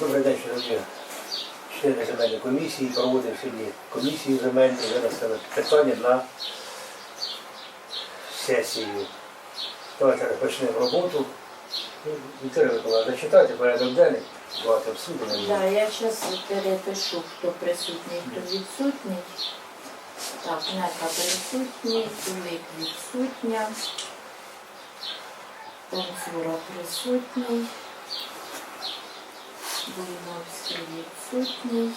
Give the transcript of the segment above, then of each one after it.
Добрий день, шановні члени земельної комісії. Проводимо сьогодні комісію земельну, винесли питання на сесію. Давайте почнемо роботу. Ну, Вікторія Миколаївна, зачитайте порядок денний, багато обсудимо. Да, я зараз перепишу, хто присутній, хто відсутній. Так, Нека присутній, Кулик відсутня. Танцюра присутній. Буйновський відсутній.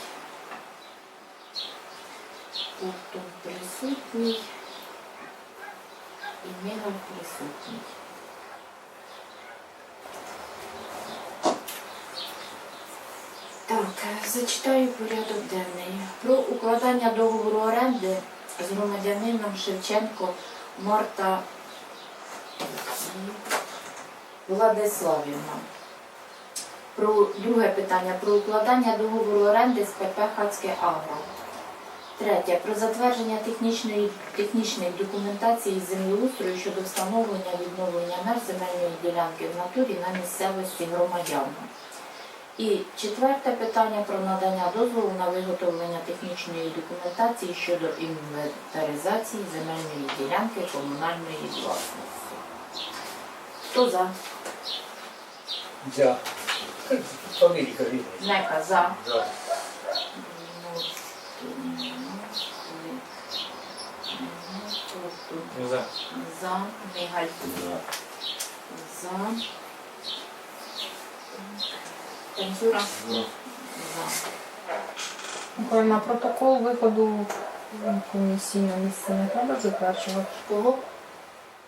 Куртун присутній. І Мігал присутній. Так, зачитаю порядок денний. Про укладання договору оренди з громадянином Шевченко Марта Владиславівна. Про друге питання про укладання договору оренди з ПП Хацьке Агро. Третє. Про затвердження технічної, технічної документації землеустрою щодо встановлення відновлення меж земельної ділянки в натурі на місцевості громадянам. І четверте питання про надання дозволу на виготовлення технічної документації щодо інвентаризації земельної ділянки комунальної власності. Хто за? За. Фамілії кажіть. Нека за. За. За. За. Мигаль. За. Танцюра. За. Миколаївна, протокол виходу комісії на місце не треба затверджувати. Кого?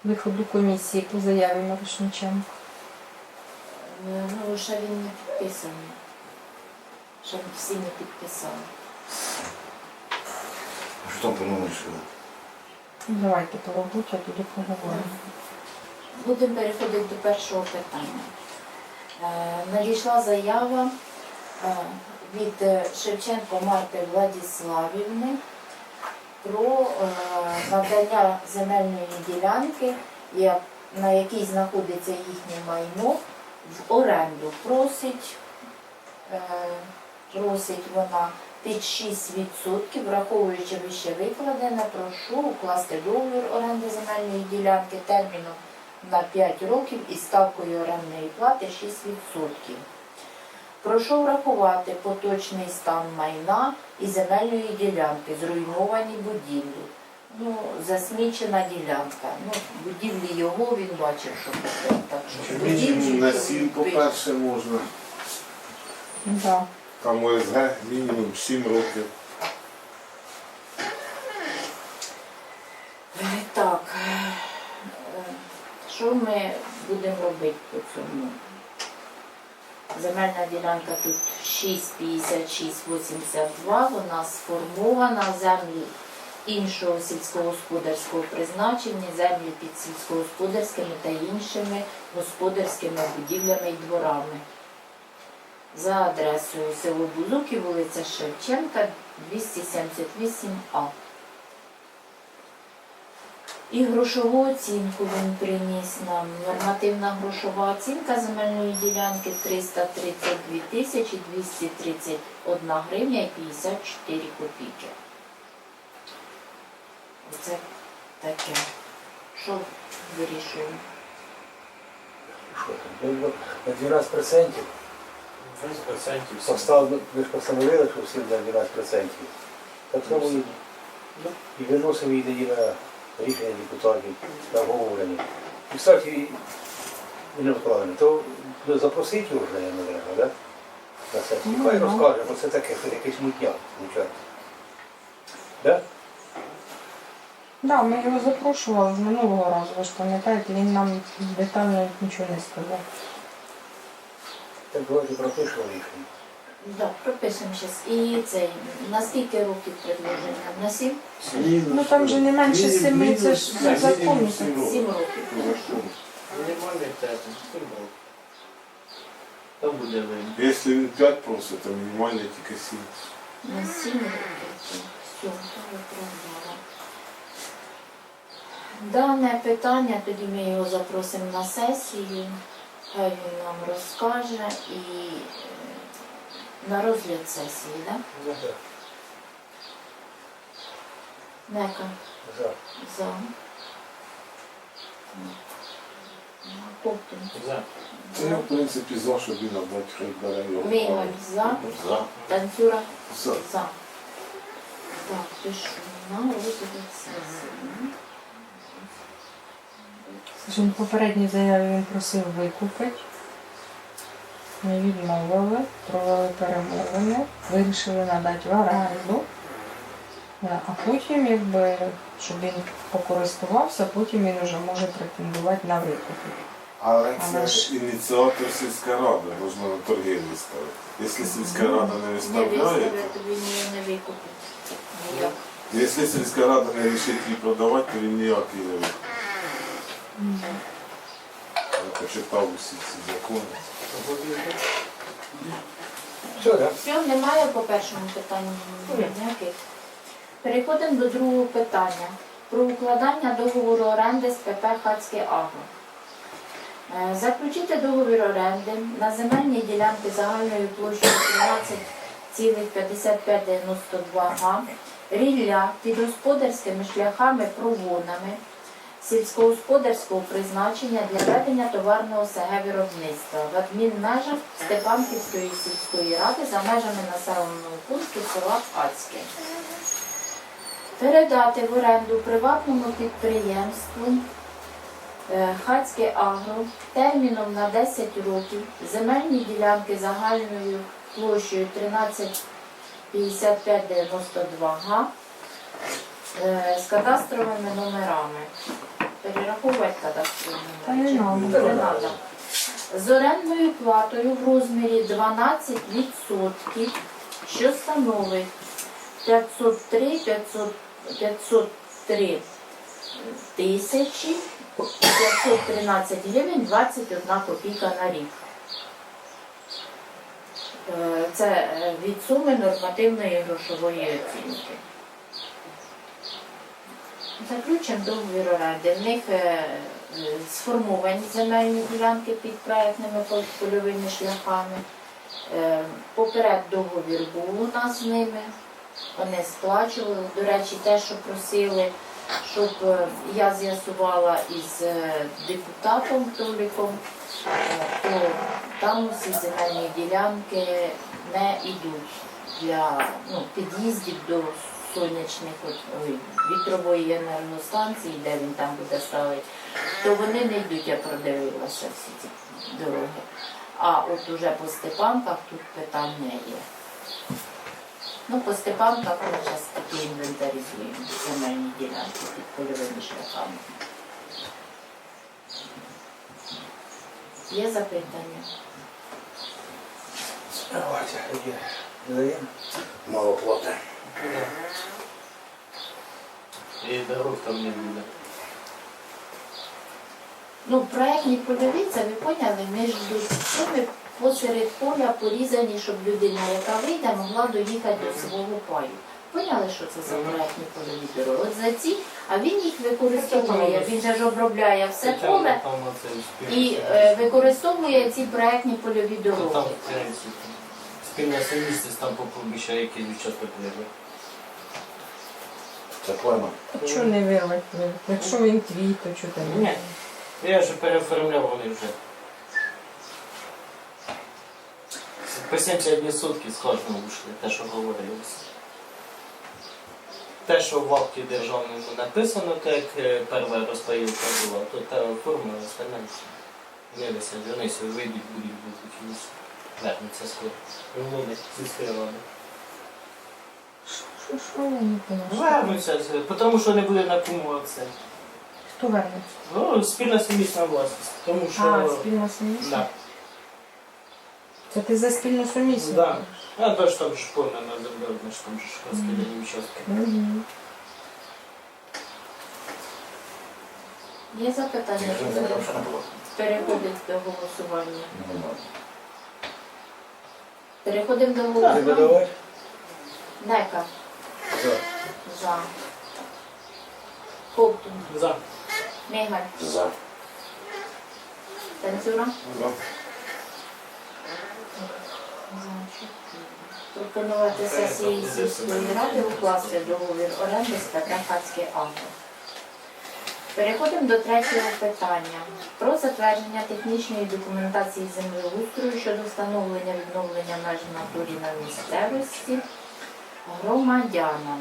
Виходу комісії по заяві Мирошниченка. Ну, ще він не підписаний. Ще всі не підписали. Що там по? Давайте по роботі, а тоді поговоримо. Будемо переходити до першого питання. Е, Надійшла заява е, від е, Шевченко Марти Владиславівни про надання земельної ділянки, на якій знаходиться їхнє майно, в оренду. Просить, е, просить вона під 6%, враховуючи вище викладене, прошу укласти договір оренди земельної ділянки терміном на 5 років із ставкою орендної плати 6%. Прошу врахувати поточний стан майна і земельної ділянки, зруйновані будівлі. Ну, засмічена ділянка. Ну, будівлі його він бачив, що таке. Так що будівлі Мінімум на сім, по-перше, можна. Да. Там ОСГ мінімум 7 років. Е, Так, е, що ми будемо робити по цьому? Земельна ділянка тут 6,56,82, вона сформована, землі іншого сільськогосподарського призначення, землі під сільськогосподарськими та іншими господарськими будівлями і дворами. За адресою село Бузуки, вулиця Шевченка, 278А. І грошову оцінку він приніс нам. Нормативна грошова оцінка земельної ділянки 332 тисячі 231 гривня і 54 копійки. Оце таке. Що вирішуємо? Що там? Ну, На 12%. 30% всі. Поставили, ви ж постановили, що всім на 12%. Так само і, ну, і виносимо її тоді на рішення депутатів, на обговорення. І, кстати, Ніна Миколаївна, то ну, запросіть його вже, я не треба, да? На сесію. Ну, Хай ну. розкаже, бо це таке, що якийсь мутняк, звичайно. Да? Да, ми його запрошували з минулого разу, ви ж пам'ятаєте, він нам детально нічого не сказав. Так давайте пропишемо рішення. Так, пропишемо зараз. І цей, на скільки років предложення? На сім? Ну там же не менше семи, це ж Мінімум законно. сім років. Сім. Мінімальний термін, 7 років. То буде видно. Якщо він 5 просить, то мінімальний тільки 7. На сім років. Все, то виправдала. Дане питання, тоді ми його запросимо на сесію, хай він нам розкаже і е, на розгляд сесії, так? За. Нека За. за. Ковтун. За. Це я, в принципі, за, щоб він отдати, хай бере його. Мигаль за. За. Танцюра За. за. Так, пишу на розгляд сесії. Він в попередній заяві він просив викупити. Ми відмовили, провели перемовини, вирішили надати в оренду. Е, А потім, якби, щоб він покористувався, потім він вже може претендувати на викуп. Але Але це ж- ініціатор сільська рада, можна на торги виставити. Якщо сільська рада не виставляє, виставити, тобі ні, не викупить. Якщо сільська рада не вирішить її продавати, то він ніяк її не викупить. Я почитав усі ці закони. Все, так? Все, немає по першому питанню ніяких. Переходимо до другого питання. Про укладання договору оренди з ПП «Хацьке Агро». Е, Заключити договір оренди на земельні ділянки загальною площею 13,5592 га, рілля під господарськими шляхами проводами сільськогосподарського призначення для ведення товарного СГ виробництва в адмінмежах Степанківської сільської ради за межами населеного пункту села Ацьке. Передати в оренду приватному підприємству е, Хацьке Агро терміном на 10 років земельні ділянки загальною площею 135592 га е, з кадастровими номерами. Перераховувати не надо. З орендною платою в розмірі 12%, що становить 503 500, 503 тисячі 513 гривень 21 копійка на рік. Е, Це е, від суми нормативної грошової оцінки. Заключимо договір оренди. В них е, е, сформовані земельні ділянки під проектними польовими шляхами. Е, Поперед договір був у нас з ними. Вони сплачували. До речі, те, що просили, щоб я з'ясувала із депутатом Толіком, то там усі земельні ділянки не йдуть для ну, під'їздів до сонячних ой, вітрової енергостанції, де він там буде ставити, то вони не йдуть, я продивилася всі ці дороги. А от уже по Степанках тут питання є. Ну, по Степанках ми зараз таки інвентаризуємо земельні ділянки під польовими шляхами. Є запитання? Давайте. Мало плати. І дорог там не буде. Ну, проектні польові, це ви поняли, між цими посеред поля порізані, щоб людина, яка вийде, могла доїхати до свого паю. Поняли, що це за проектні польові дороги? От за ці, а він їх використовує, він же ж обробляє все поле і е, використовує ці проектні польові Ну, дороги. Спільна сумісність там попробує якийсь відчаток треба. Це плема. Та чого не вирвати? Якщо він твій, то чого ти не Ні. Я вже переоформляв вони вже. По 71 сутки складно вийшли, те, що говорилося. Те, що в акті державному написано, так як е, перша розпаївка була, то та форма остальне все. Не висять, вони сьогодні вийдуть, будуть будуть. Вернуться скоро. Вимоги сільської ради. Що, що я не поняла? Вернуться, тому що не буде на кому. Хто вернеться? Ну, спільна сумісна власність. Тому що. А, спільна сумісність? Да. Це ти за спільну сумісність? Да. А то ж там ж повна надо було, що там ж розподілені участки. Угу. Є запитання? Переходить до голосування. Переходимо до голосування. Нека За. за. Ковтун. За. Мигаль. За. Танцюра. За. За. чотири. сесії сільської ради укласти договір оренди з ПК Авто». Переходимо до третього питання про затвердження технічної документації землеустрою щодо встановлення відновлення меж натурі на місцевості громадянам.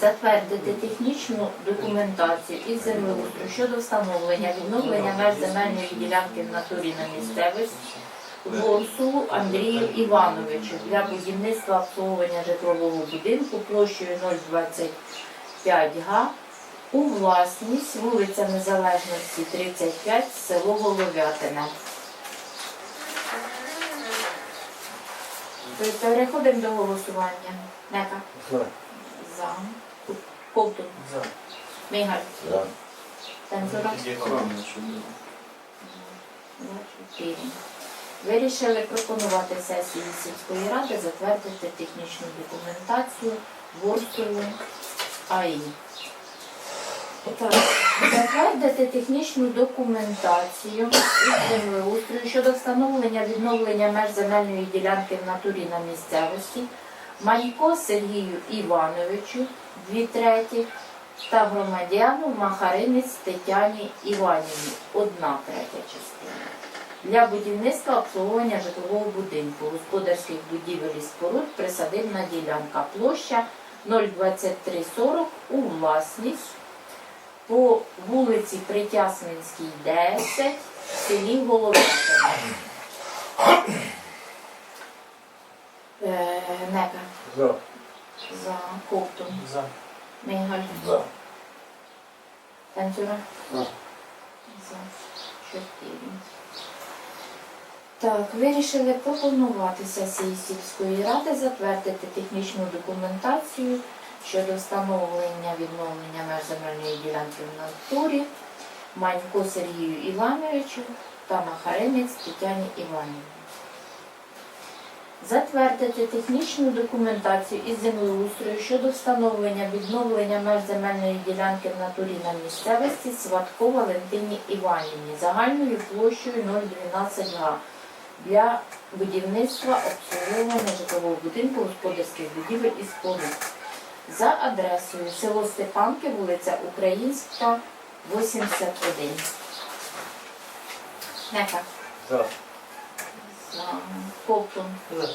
Затвердити технічну документацію із землеустрою щодо встановлення відновлення меж земельної ділянки в натурі на місцевості Ворсулу Андрію Івановичу для будівництва обслуговування житлового будинку площею 025 га у власність вулиця Незалежності 35, село Головятине. Переходимо до голосування. Нека. За. За. Ковтун. За. Мигаль. За. Чотири. Вирішили пропонувати сесії сільської ради затвердити технічну документацію Ворсову АІ. Затвердити технічну документацію із землеустрою щодо встановлення відновлення меж земельної ділянки в натурі на місцевості Манько Сергію Івановичу, дві треті, та громадяну Махаринець Тетяні Іванівні, одна третя частина. Для будівництва обслуговування житлового будинку, господарських будівель і споруд, присадибна ділянка площа 02340 у власність по вулиці Притясминській, 10, в селі Головятина. Е, Нека За. за Коптом. За. Мигаль. За. Танцюра? За. За чотири. Так, вирішили пропонувати сесії сільської ради затвердити технічну документацію щодо встановлення відновлення меж земельної ділянки в натурі Манько Сергію Івановичу та Махаринець Тетяні Іванівні. Затвердити технічну документацію із землеустрою щодо встановлення відновлення меж земельної ділянки в натурі на місцевості Сватко Валентині Іванівні загальною площею 012 га для будівництва обслуговування житлового будинку господарських будівель і споруд за адресою село Степанки, вулиця Українська, 81. Нека. За. За. Ковтун. За.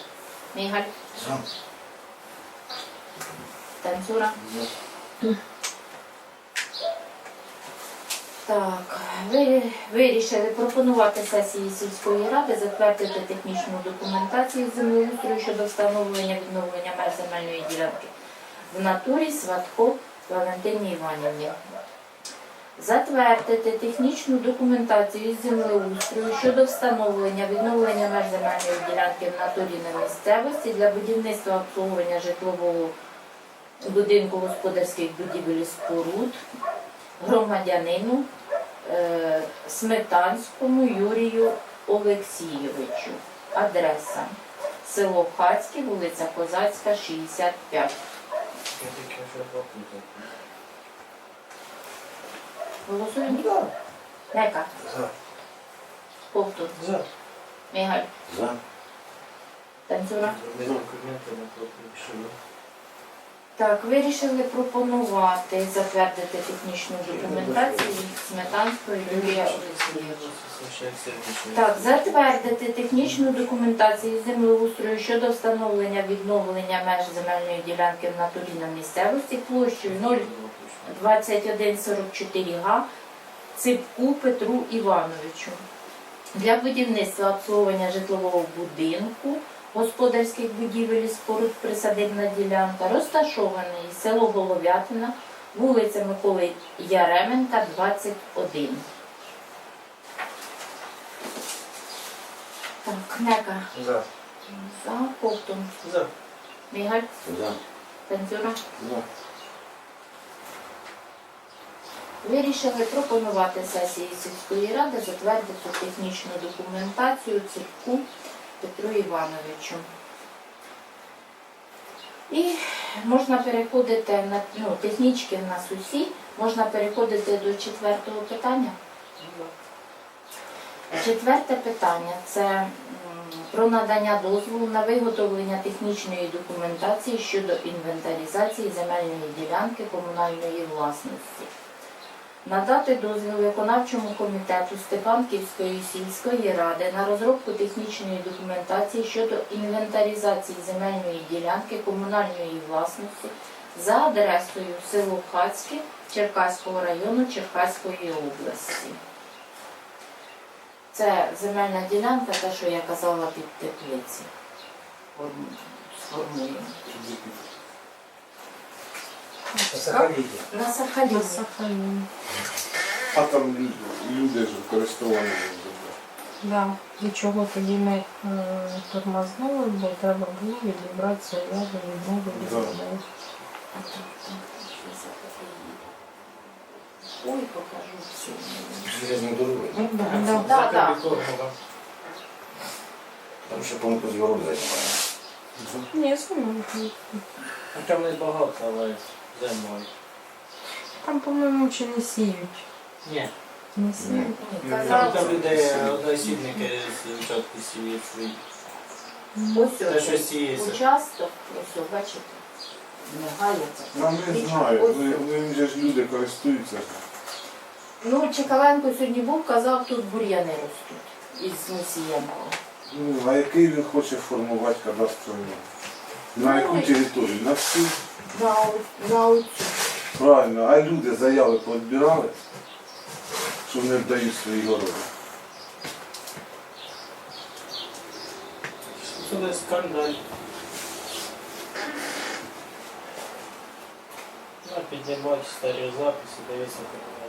Мігаль. За. Танцюра. Так, ви- вирішили пропонувати сесії сільської ради затвердити технічну документацію землеустрою щодо встановлення відновлення меж земельної ділянки в натурі Сватко Валентині Іванівні. Затвердити технічну документацію із землеустрою щодо встановлення відновлення меж земельної ділянки в натурі на місцевості для будівництва обслуговування житлового будинку господарських будівель споруд громадянину е, Сметанському Юрію Олексійовичу. Адреса село Хацьке, вулиця Козацька, 65. Я таке вже попутав. Голосуємо? За. Нека. За. Ковтун. За. Мігаль. За. Танцюра. Без документів на попутав. Так, вирішили пропонувати затвердити технічну документацію Сметанського Юрія Олексійовича. Так, затвердити технічну документацію землеустрою щодо встановлення відновлення меж земельної ділянки в натурі на місцевості площею 02144 га Ципку Петру Івановичу для будівництва обслуговування житлового будинку, господарських будівель і споруд присадибна ділянка, розташований село Головятина, вулиця Миколи Яременка, 21. Так, Нека За. за Ковтун. За. Мігаль, За. Пензюра. За. Вирішили пропонувати сесії сільської ради затвердити технічну документацію цирку Петру Івановичу. І можна переходити на ну, технічки в нас усі, можна переходити до четвертого питання. Четверте питання це про надання дозволу на виготовлення технічної документації щодо інвентаризації земельної ділянки комунальної власності. Надати дозвіл виконавчому комітету Степанківської сільської ради на розробку технічної документації щодо інвентаризації земельної ділянки комунальної власності за адресою село Хацьке Черкаського району Черкаської області. Це земельна ділянка, те, що я казала під теплиці. Сформуємо. На Сахаліні. На Сахаліні. На Сахаліні. А там люди ж використовували. Да. І чого тоді ми е, тормознули, бо треба було відібрати відмови від Да. людей. Ой, покажу всі. Железной дорогой. Да. Да, да. Там ще, по-моєму, з городу займає. Ні, сумно. Ну, Там не багато, але зимою. Там, по-моєму, чи не сіють. Ні. Не сіють. Ні, Там, там люди одноосібники з початку сіють свої. ось Те, що сіється. участок, ось бачите. Ну, не знаю, ну, ну, вже ж люди користуються. Ну, Чекаленко сьогодні був, казав, тут бур'яни ростуть із Мусієнко. Ну, а який він хоче формувати кадастровий? На яку Ну, територію? На всю? На, на оцю. Правильно, а люди заяви поодбирали, що не вдають свої городи. Це не скандаль. Ну, піднімати старі записи, дивитися.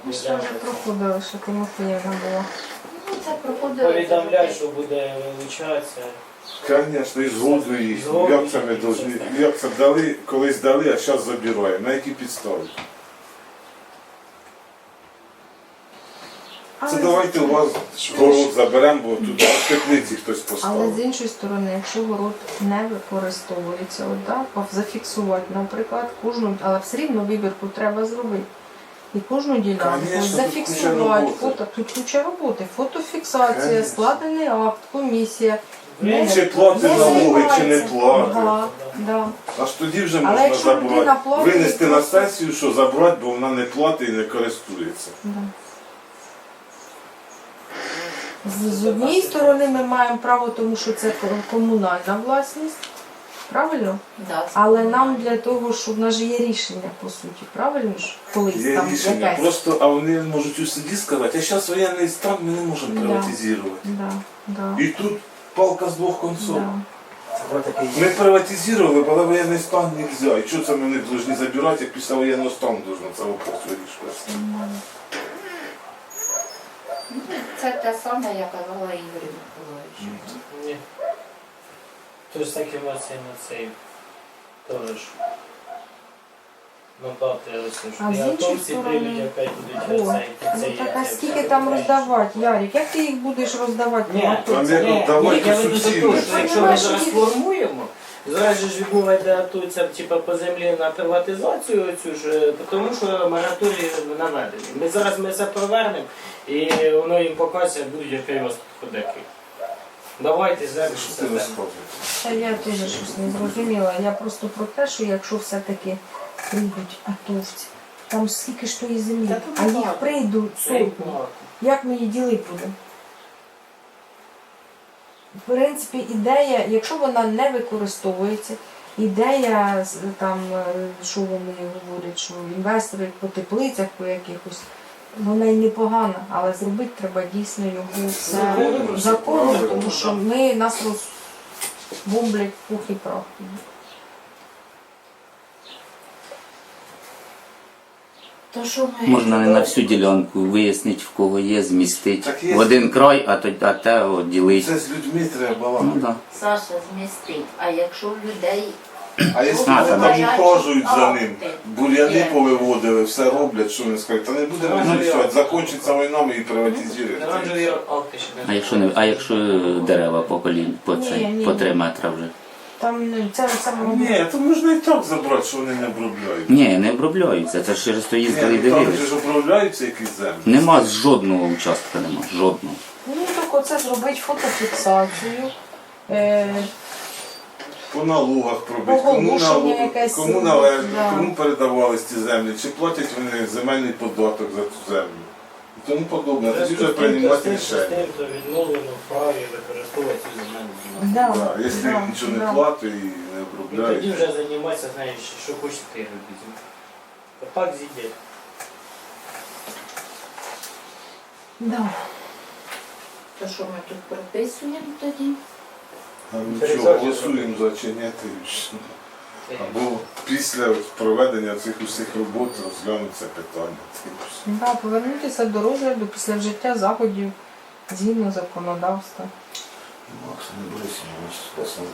Ми ж вже проходили, що Тимофіївна була. Ну, це проходило. Повідомляй, що буде вилучатися. Звісно, і згодою їх. Як це ми їх. як це дали, колись дали, а зараз забираємо. На які підстави? Це давайте у вас город заберемо, бо тут в теплиці хтось Але з іншої сторони, якщо город не використовується, от, да, зафіксувати, наприклад, кожну, але все рівно вибірку треба зробити. І кожну ділянку Конечно, тут куча зафіксувати, фото, тут куча роботи, фотофіксація, складений акт, комісія. Ви- Чи платить Не налоги, чи не займається. платить. Да, да. Аж тоді вже Але можна якщо людина забрати. платить, Винести на просто- сесію, що забрати, бо вона не платить і не користується. Да. З, з однієї сторони ми маємо право, тому що це ко- комунальна власність, правильно? Да, це Але нам для того, щоб в нас же є рішення, по суті, правильно ж? Колись Є там рішення. якесь. Просто, а вони можуть у суді сказати, а зараз воєнний стан ми не можемо Да. приватизувати. Да, да, І тут палка з двох концов. Ми приватизували, але воєнний стан не можна. І що це ми не повинні забирати, як після воєнного стану должно це вопрос вирішувати. Це те саме, я казала Ігорю Миколаївичу. Ні. Тож так емоції на цей теж. Ну, бати ось А з іншої автобусі сторони- прийдуть, опять будуть О, ну так а скільки там роздавати, Ярик? Як ти їх будеш роздавати? Ні, там як- Ні, давайте я веду до того, що якщо ми зараз формуємо, зараз же ж відбувається атується типу, по землі на приватизацію цю ж, тому що мораторій наведений. Ми зараз ми це повернемо і воно їм покаже будь-який розвиток ходики. Давайте зараз Та я теж щось не зрозуміла. Я просто про те, що якщо все-таки прийдуть атовці, там скільки ж тої землі, Та тут а їх прийдуть сотні. Як ми її ділити будемо? В принципі, ідея, якщо вона не використовується, ідея з- там, е, що вони говорять, що інвестори по теплицях, по якихось, вона й непогана, але зробити треба дійсно його все законно, тому що ми нас розбомблять в пух і прах. То що ми... Можна не на всю ділянку вияснити, в кого є, змістити Так є. в один край, а, то, а те от ділити. Це з людьми треба Ну, балакати. да. Саша змістить, а якщо в людей А якщо А, вони там ухажують за ним, бур'яни повиводили, все роблять, що вони скажуть, та не будемо Ну, вирішувати, я- закінчиться війна, ми її приватизуємо. Оранжеві акти ще не А якщо не а якщо дерева по колін, по Ні, цей, ні. по три метри вже. Там ну, це саме Ні, то можна і так забрати, що вони не обробляють. Ні, не обробляються. Це ж через то їздили і Ні, ну, там же дивилися. ж обробляються якісь землі. Нема жодного участка, нема. Жодного. Ну так оце зробити фотофіксацію, е, По налогах пробити, кому, Оголошення налог, якесь, кому належить, да. кому передавались ці землі, чи платять вони земельний податок за цю землю. Тому подобне. Тоді вже приймати рішення. Хто відмовлено в праві використовувати цю земельну ділянку. да, Да, якщо да, нічого да. не платить і не І тоді обробляють. вже займатися, знаєш, що хочете робити. А так зійде. Да. То що ми тут прописуємо тоді? А нічого, голосуємо за чи ні, ти ж. Або після проведення цих усіх робот розглянути це питання. Да, повернутися до розгляду після вжиття заходів згідно законодавства. Макс, не ось спасибо.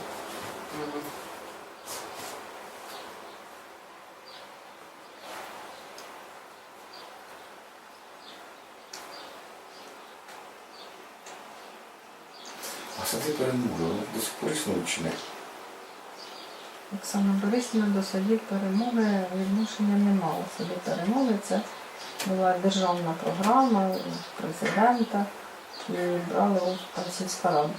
А сади перемоги, вони до сих пор існують чи ні? Оксана Борисівна до судів перемоги відношення не мала. Суди перемоги це була державна програма президента і брали сільська рада.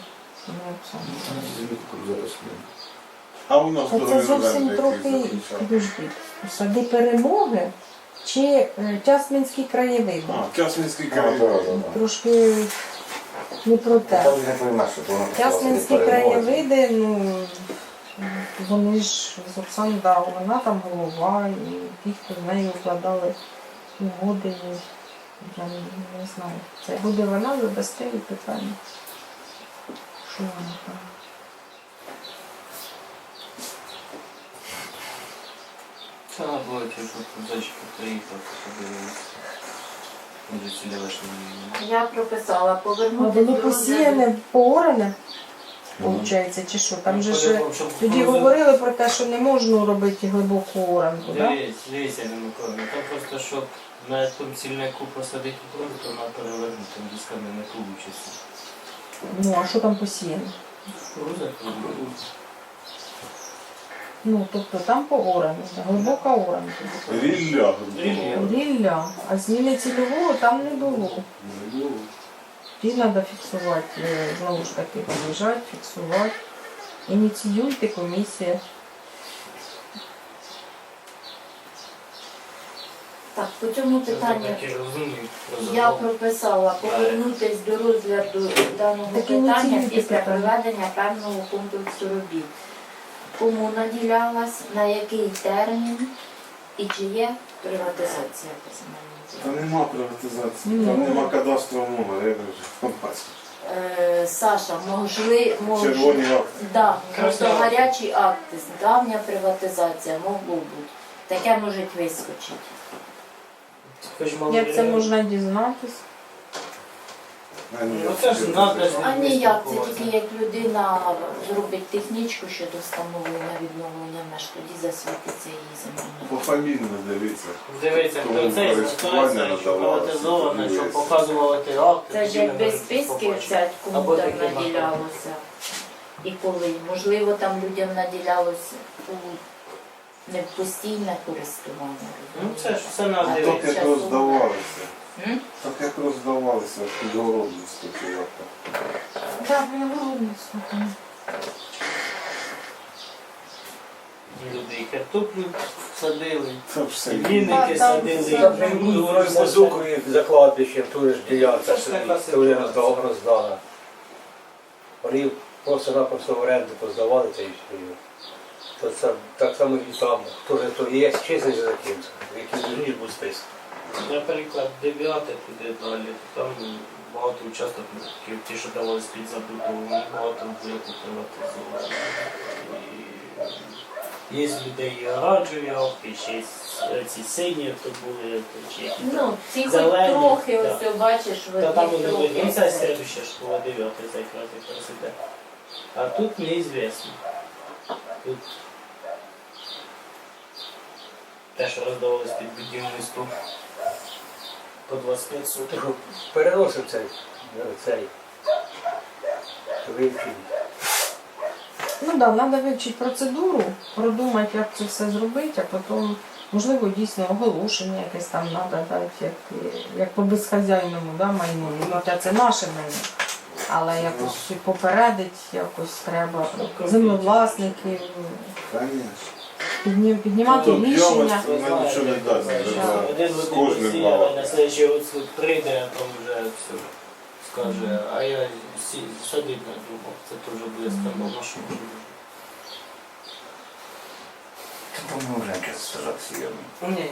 А у нас Та це зовсім трохи які Сади перемоги чи е, Тясминський краєвид. А, да, да, да. Трошки не про те. Тясминські краєвиди, ну вони ж з Оксани, да, вона там голова, і ті, хто з нею укладали угоди, і я не, не знаю. Це буде вона задасте їй питання. Що вона там? Це треба було ті, що тут зайчики приїхав, подивилися. Я прописала повернути воно посіяне, поорене, Виходить, чи що? Там Ну, же ж тоді говорили про те, що не можна робити глибоку оранку, так? Дивись, не Микола. Там просто, щоб на тому цільнику посадити кукурудзу, то вона перевернути, дисками не вийде. Ну, а що там посіяно? Кукурудза. Ну, тобто там поорано, глибока оранка. Рілля. Рілля, а зміни цільового там не було. не було. Ті треба фіксувати, е, знову ж таки, приїжджати, фіксувати. Ініціюйте комісія. Так, по цьому питанню я прописала повернутись до розгляду даного Так питання після проведення певного комплексу робіт. Кому наділялась, на який термін і чи є приватизація по земельній Та ділянці. нема приватизації, там нема кадастрового номера, я вже бачу. Е, Саша, можли, мож... Червоні акти. Да, просто гарячі акти, давня приватизація, могло бути. Таке може вискочити. Хоч мало Як це можна дізнатись? А, ні, Ну, це ж надо. А ніяк, це тільки як людина зробить технічку щодо встановлення відновлення меж, тоді засвітиться її земельна. Пофамільно дивіться. Дивіться, Тому хто цей користування звертається, що надавалося, приватизоване, що показували ті акти. Це ж якби списки взяти, кому Або там такі наділялося. І коли. Можливо, там людям наділялося у не постійне користування. Ну це ж все А на Так дивитися. як роздавалися. М? Так як роздавалися підгородництво чоловіка. Так, я городництво. Люди і картоплю садили, Це все. і є. садили. зукою за кладбищем, теж ж ділянка, Це ж така то вони ситуація. роздала- роздала. Вони просто-напросто в оренду поздавали це і все. То це, так само і там, хто ж то є, чесний за ким, які зрозуміють будь список. Наприклад, дев'яте туди далі, там багато участків, ті, що давались під забудову, багато приватизовані. І Є з людей і оранжеві авки, ще й ці сині, то були, то чи які Ну, ці хоч Зелені, трохи, да. ось бачиш, Та там вони трохи. ну це следующее ж було це якраз якраз іде. А тут неізвісно. Тут те, що роздавалось під будівництво по 25 Ти суток. переносив цей, цей, вивчив. Ну так, да, треба вивчити процедуру, продумати, як це все зробити, а потім, можливо, дійсно оголошення якесь там треба дати, як, як по безхазяйному да, майну. Ну, хоча це наше майно. але якось і попередить, якось треба землевласників Конечно. Підні- піднімати Ну, рішення. Вона нічого не дасть. Треба Один з кожним на слідчий год суд прийде, а там вже все скаже, а я сі- садить не думав, це теж буде скандал. Там ми вже якось сажати сіями. Ні, ні, ні.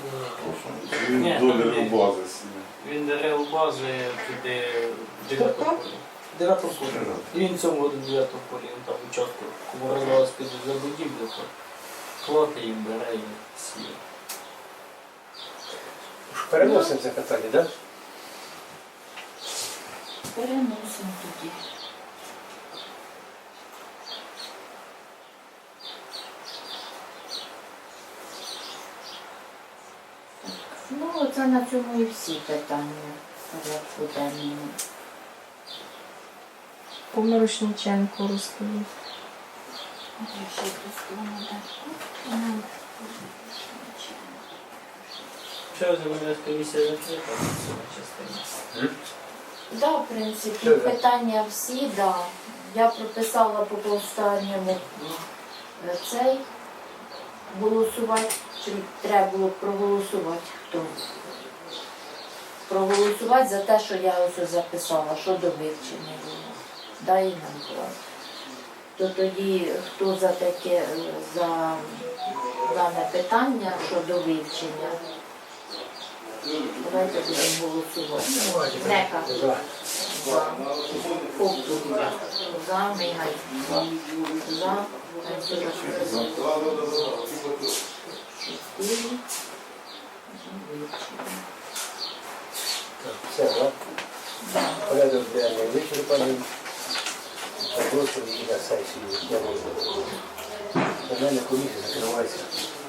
Він Ні, долі там бази сіє. Він дерев бази туди дев'ятого. І він цьому году дев'ятого полі, він там участку, кому розвалась під за будівлю, то плати їм бере і сіє. Переносимо це питання, так? Переносимо тоді. Ну, це на цьому і всі питання порядку денному. По Мирошниченку розповів. Я ще. Вона Що земельна комісія закрита частині? Да, в принципі, питання всі, да. Я прописала по останньому е, цей голосувати, чи треба було проголосувати хто. Проголосувати за те, що я ось записала, що до вивчення було. Да, Інна Миколаївна? То тоді хто за таке, е, за дане питання щодо вивчення? Давайте будемо голосувати. Нека. За. Ковтун. За. Мигай. За. Чотири. Все, так? Порядок денний вичерпаний. Запрошую її на. じゃの組み手だけの方ですよ